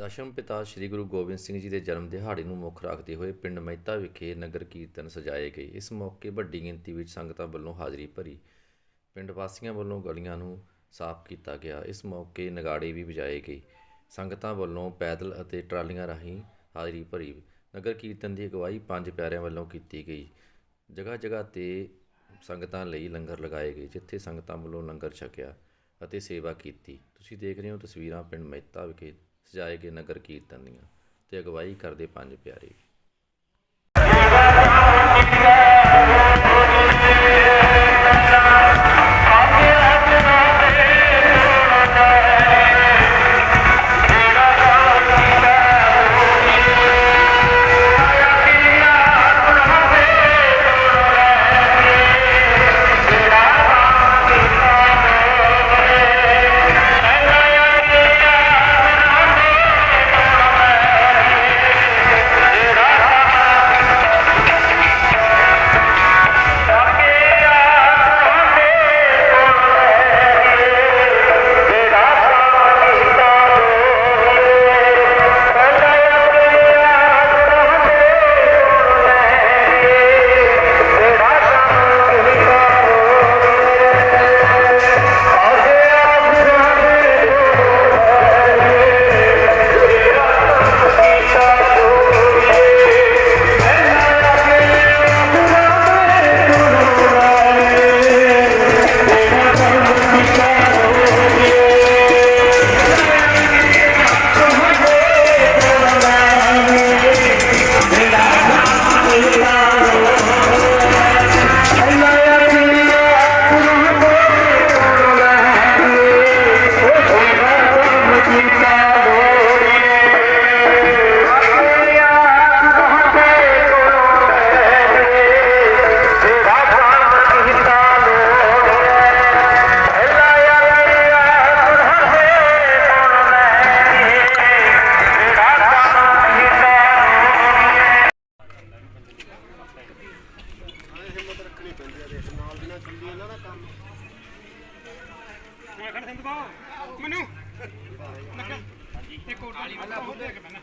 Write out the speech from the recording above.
ਦਸ਼ਮ ਪਿਤਾ ਸ੍ਰੀ ਗੁਰੂ ਗੋਬਿੰਦ ਸਿੰਘ ਜੀ ਦੇ ਜਨਮ ਦਿਹਾੜੇ ਨੂੰ ਮੁੱਖ ਰੱਖਦੇ ਹੋਏ ਪਿੰਡ ਮਹਿਤਾ ਵਿਖੇ ਨਗਰ ਕੀਰਤਨ ਸਜਾਏ ਗਏ। ਇਸ ਮੌਕੇ ਵੱਡੀ ਗਿਣਤੀ ਵਿੱਚ ਸੰਗਤਾਂ ਵੱਲੋਂ ਹਾਜ਼ਰੀ ਭਰੀ। ਪਿੰਡ ਵਾਸੀਆਂ ਵੱਲੋਂ ਗਲੀਆਂ ਨੂੰ ਸਾਫ਼ ਕੀਤਾ ਗਿਆ। ਇਸ ਮੌਕੇ ਨਗਾੜੇ ਵੀ ਵਜਾਏ ਗਏ। ਸੰਗਤਾਂ ਵੱਲੋਂ ਪੈਦਲ ਅਤੇ ਟਰਾਲੀਆਂ ਰਾਹੀਂ ਹਾਜ਼ਰੀ ਭਰੀ। ਨਗਰ ਕੀਰਤਨ ਦੀ ਅਗਵਾਈ ਪੰਜ ਪਿਆਰਿਆਂ ਵੱਲੋਂ ਕੀਤੀ ਗਈ। ਜਗ੍ਹਾ ਜਗ੍ਹਾ ਤੇ ਸੰਗਤਾਂ ਲਈ ਲੰਗਰ ਲਗਾਏ ਗਏ, ਜਿੱਥੇ ਸੰਗਤਾਂ ਵੱਲੋਂ ਲੰਗਰ ਛਕਿਆ ਅਤੇ ਸੇਵਾ ਕੀਤੀ। ਤੁਸੀਂ ਦੇਖ ਰਹੇ ਹੋ ਤਸਵੀਰਾਂ ਪਿੰਡ ਮਹਿਤਾ ਵਿਖੇ। ਸਜਾਏ ਗਏ ਨਗਰ ਕੀਰਤਨ ਦੀਆਂ ਅਤੇ ਅਗਵਾਈ ਕਰਦੇ ਪੰਜ ਪਿਆਰੇ। ਖੜ ਸਿੰਧ ਬਾ ਮੈਨੂੰ। ਇੱਕ ਹੋਰ ਅੱਲਾ ਬੁੱਧ ਕੇ ਪੈਣਾ